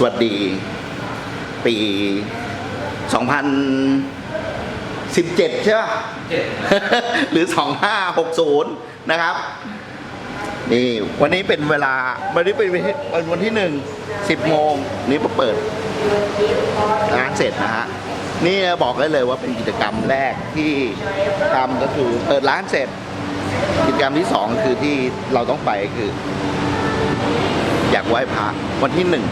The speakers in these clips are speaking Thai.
สวัสดีปี 2017 ใช่ป่ะ หรือ 2560 นะครับ นี่ วันนี้เป็นเวลา วันนี้เป็นวันวันที่หนึ่งสิบโมง นี่มาเปิดร้านเสร็จนะฮะ นี่บอกได้เลยว่าเป็นกิจกรรมแรกที่ทำก็คือเปิดร้านเสร็จ กิจกรรมที่สองคือที่เราต้องไปคือ อยากไหว้พระวันที่หนึ่ง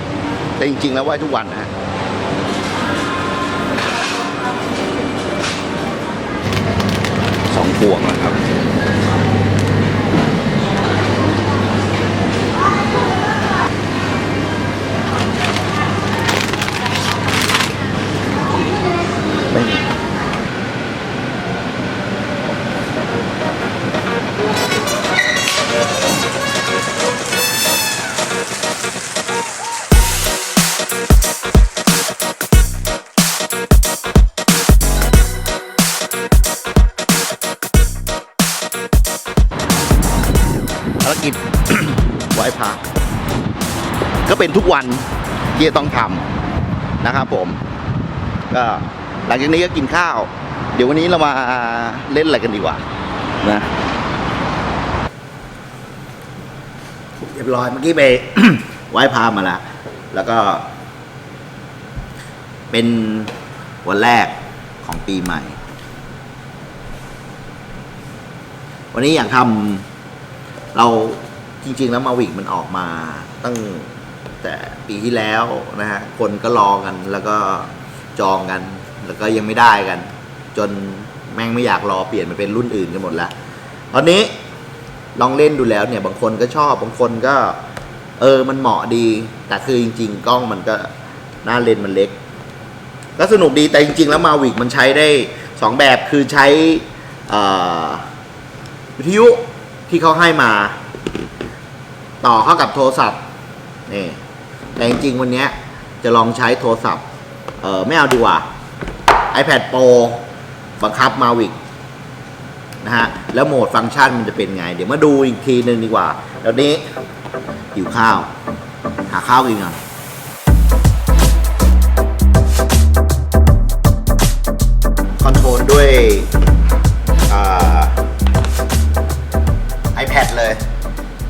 แต่จริง ๆ แล้วไหว้ทุกวันนะฮะสองพวงนะครับ ก็เป็นทุกวันที่จะต้องทำนะครับผม ก็หลังจากนี้ก็กินข้าว เดี๋ยววันนี้เรามาเล่นอะไรกันดีกว่านะเรียบร้อยเมื่อกี้ไปไหว้พระมาแล้วแล้วก็ เป็นวันแรกของปีใหม่ วันนี้อยากทำเราจริง ๆ แล้วมาวิกมันออกมาตั้ง แต่ปีที่แล้วนะฮะคนก็รอกันแล้วก็จองกัน แล้วก็ยังไม่ได้กัน จนแม่งไม่อยากรอเปลี่ยนมาเป็นรุ่นอื่นกันหมดแล้วตอนนี้ลองเล่นดูแล้วเนี่ยบางคนก็ชอบบางคนก็ เออมันเหมาะดี แต่คือจริง ๆ กล้องมันก็หน้าเลนมันเล็ก ก็สนุกดีแต่จริง ๆ แล้วมาวิกมันใช้ได้สองแบบคือใช้อ่อวิทยุที่เขาให้มา ต่อเข้ากับโทรศัพท์นี่ แต่จริงๆ วันนี้จะลองใช้โทรศัพท์ เออไม่เอาดีกว่า iPad Pro บังคับมาวิกนะฮะ แล้วโหมดฟังก์ชันมันจะเป็นไง เดี๋ยวมาดูอีกทีหนึ่งดีกว่าเดี๋ยวนี้หิวข้าว หาข้าวกินก่อนคอนโทรลด้วยอ่า iPad เลย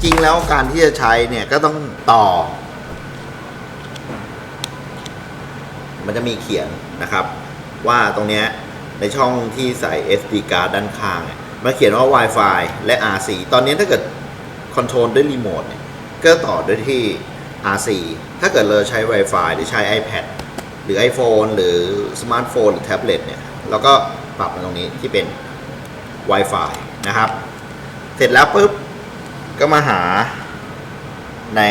จริงแล้วการที่จะใช้เนี่ยก็ต้องต่อ มันจะมีเขียนนะครับ ว่าตรงเนี้ยในช่องที่ใส่ SD card ด้านข้างเนี่ยมันเขียนว่า Wi-Fi และ RC ตอนนี้ถ้าเกิดคอนโทรลด้วยรีโมทเนี่ยก็ต่อด้วยที่ RC ถ้าเกิดเราใช้ Wi-Fi หรือใช้ iPad หรือ iPhone หรือสมาร์ทโฟนหรือแท็บเล็ตเนี่ยเราก็ปรับมาตรงนี้ที่เป็น Wi-Fi นะครับ เสร็จแล้วปุ๊บ ก็มาหาใน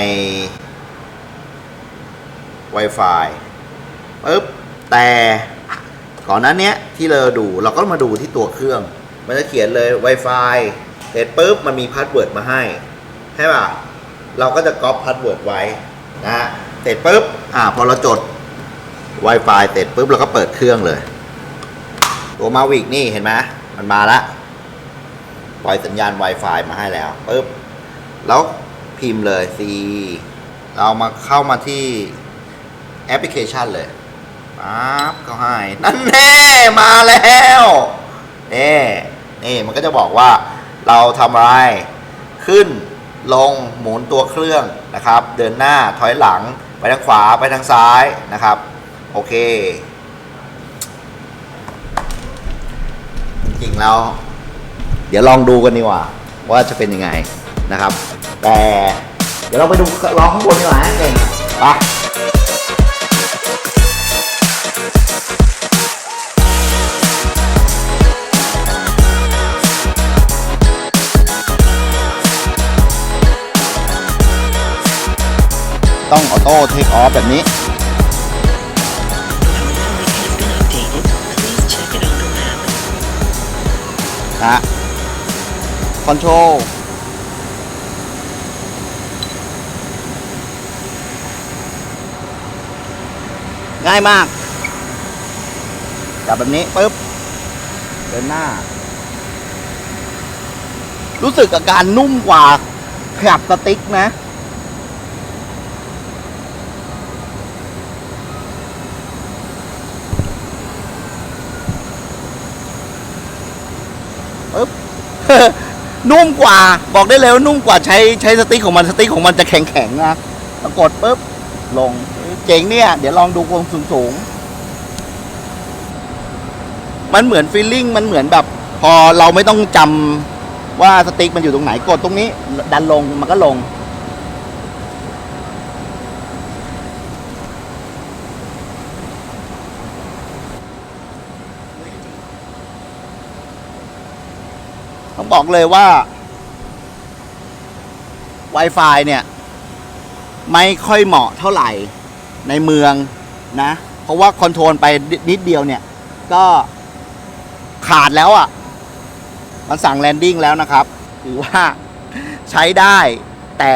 Wi-Fi ปุ๊บแต่ก่อนนั้นเนี้ยที่เราดูเราก็มาดูที่ตัวเครื่อง มันจะเขียนเลย Wi-Fi เสร็จปุ๊บมันมีพาสเวิร์ดมาให้ใช่ป่ะเราก็จะก๊อปพาสเวิร์ดไว้นะฮะเสร็จปุ๊บอ่าพอเราจด Wi-Fi เสร็จปุ๊บเราก็เปิดเครื่องเลย ตัวมาวิกนี่เห็นไหมมันมาละปล่อยสัญญาณ Wi-Fi มาให้แล้วปุ๊บแล้วพิมพ์เลย C เรามาเข้ามาที่แอปพลิเคชันเลย ปั๊บเขาให้นั่นแน่มาแล้วนี่นี่มันก็จะบอกว่าเราทำอะไร ขึ้นลงหมุนตัวเครื่องนะครับ เดินหน้าถอยหลังไปทางขวาไปทางซ้ายนะครับ โอเค จริงๆแล้ว เดี๋ยวลองดูกันดีกว่า ว่าจะเป็นยังไงนะครับ แต่เดี๋ยวเราไปดูลองข้างบนดีกว่านะเก่งไป ต้องออโต้เทคออฟแบบนี้ นะคอนโทรลง่ายมาก จับแบบนี้ปุ๊บ เดินหน้า รู้สึกกับการนุ่มกว่าขับสติ๊กนะ นุ่มกว่าบอกได้เลยว่านุ่มกว่าใช้ใช้สติ๊กของมันสติ๊กของมันจะแข็งแข็งๆนะกดปุ๊บลงเจ๋งเนี่ย เดี๋ยวลองดูความสูงสูงๆมันเหมือนฟีลลิ่งมันเหมือนแบบ พอเราไม่ต้องจำว่าสติ๊กมันอยู่ตรงไหนกดตรงนี้ ดันลงมันก็ลง ต้องบอกเลยว่า Wi-Fi เนี่ย ไม่ค่อยเหมาะเท่าไหร่ในเมืองนะ เพราะว่าคอนโทรลไปนิดเดียวเนี่ย ก็ขาดแล้วอะ่ะ มันสั่งแลนดิ้งแล้วนะครับถือว่าใช้ได้แต่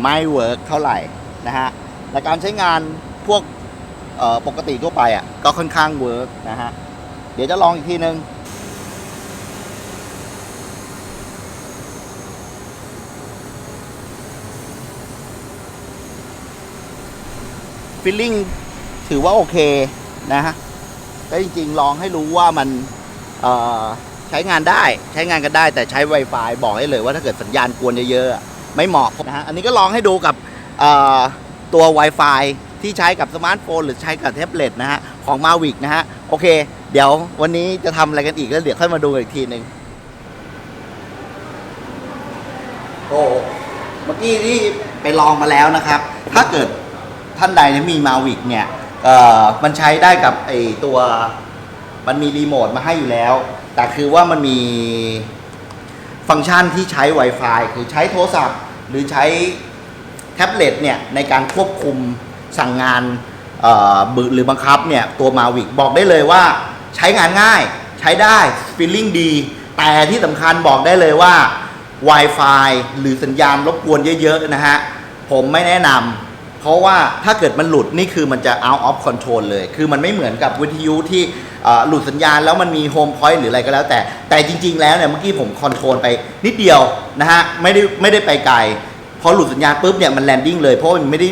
ไม่เวิร์กเท่าไหร่นะฮะในการใช้งานพวกปกติทั่วไปอะ่ะ ก็ค่อนข้างเวิร์กนะฮะ เดี๋ยวจะลองอีกทีนึง ฟิลลิ่งถือว่าโอเคนะฮะก็จริงๆ ลองให้รู้ว่ามันใช้งานได้ใช้งานกันได้แต่ใช้ Wi-Fi บอกให้เลยว่าถ้าเกิดสัญญาณกวนเยอะๆ ไม่เหมาะนะฮะอันนี้ก็ลองให้ดูกับตัว Wi-Fi ที่ใช้กับสมาร์ทโฟนหรือใช้กับแท็บเล็ตนะฮะ ของ Mavic นะฮะ โอเค เดี๋ยววันนี้จะทำอะไรกันอีกแล้วเดี๋ยวค่อยมาดูอีกทีหนึ่งโอ้เมื่อกี้ที่ไปลองมาแล้วนะครับ ถ้าเกิด ท่านใดเนี่ยมีมาวิกเนี่ยเอ่อมันใช้ได้กับไอตัวมันมีรีโมทมาให้อยู่แล้ว แต่คือว่ามันมีฟังก์ชันที่ใช้ Wi-Fi คือใช้โทรศัพท์ หรือใช้แท็บเล็ตเนี่ยในการควบคุมสั่งงานเอ่อบึหรือบังคับเนี่ยตัวมาวิกบอกได้เลยว่าใช้งานง่ายใช้ได้ฟีลลิ่งดี แต่ที่สำคัญบอกได้เลยว่า Wi-Fi หรือสัญญาณรบกวนเยอะ ๆ นะฮะ ผมไม่แนะนำ เพราะว่าถ้าเกิดมันหลุดนี่คือมันจะ out of control เลย คือมันไม่เหมือนกับวิทยุที่หลุดสัญญาณแล้วมันมี home point หรืออะไรก็แล้วแต่ แต่จริง ๆ แล้วเนี่ยเมื่อกี้ผมคอนโทรลไปนิดเดียวนะฮะไม่ได้ไม่ได้ไปไกลพอหลุดสัญญาณปุ๊บเนี่ยมันแลนดิ้งเลยเพราะมันไม่ได้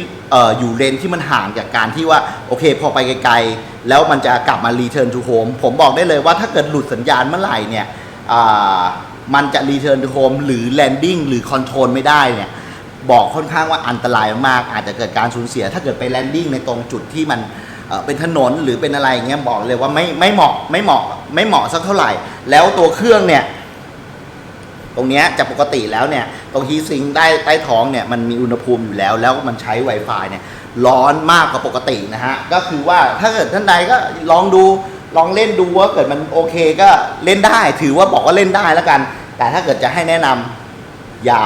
อยู่เลนที่มันห่างจากการที่ว่าโอเค พอไปไกลๆ แล้วมันจะกลับมา return to home ผมบอกได้เลยว่าถ้าเกิดหลุดสัญญาณเมื่อไหร่เนี่ยมันจะ return to home หรือ landing หรือ control ไม่ได้เนี่ย บอกค่อนข้างว่าอันตรายมาก อาจจะเกิดการสูญเสีย ถ้าเกิดไปแลนดิ้งในตรงจุดที่มันเป็นถนนหรือเป็นอะไรอย่างเงี้ยบอกเลยว่าไม่ไม่เหมาะไม่เหมาะไม่เหมาะสักเท่าไหร่ แล้วตัวเครื่องเนี่ยตรงเนี้ยจากปกติแล้วเนี่ยตรงฮีซิงใต้ใต้ท้องเนี่ยมันมีอุณหภูมิอยู่แล้ว แล้วมันใช้ Wi-Fi เนี่ยร้อนมากกว่าปกตินะฮะ ก็คือว่าถ้าเกิดท่านใดก็ลองดูลองเล่นดูว่าเกิดมันโอเคก็เล่นได้ ถือว่าบอกว่าเล่นได้แล้วกัน แต่ถ้าเกิดจะให้แนะนำอย่า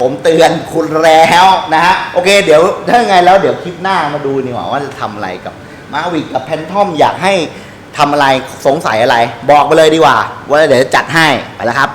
ผมเตือนคุณแล้วนะฮะโอเค เดี๋ยวถ้าไงแล้วเดี๋ยวคลิปหน้ามาดูนี่หว่าว่าจะทำอะไรกับมาวิกกับแพนทอมอยากให้ทำอะไรสงสัยอะไร บอกไปเลยดีกว่า ว่าเดี๋ยวจะจัดให้ไปแล้วครับ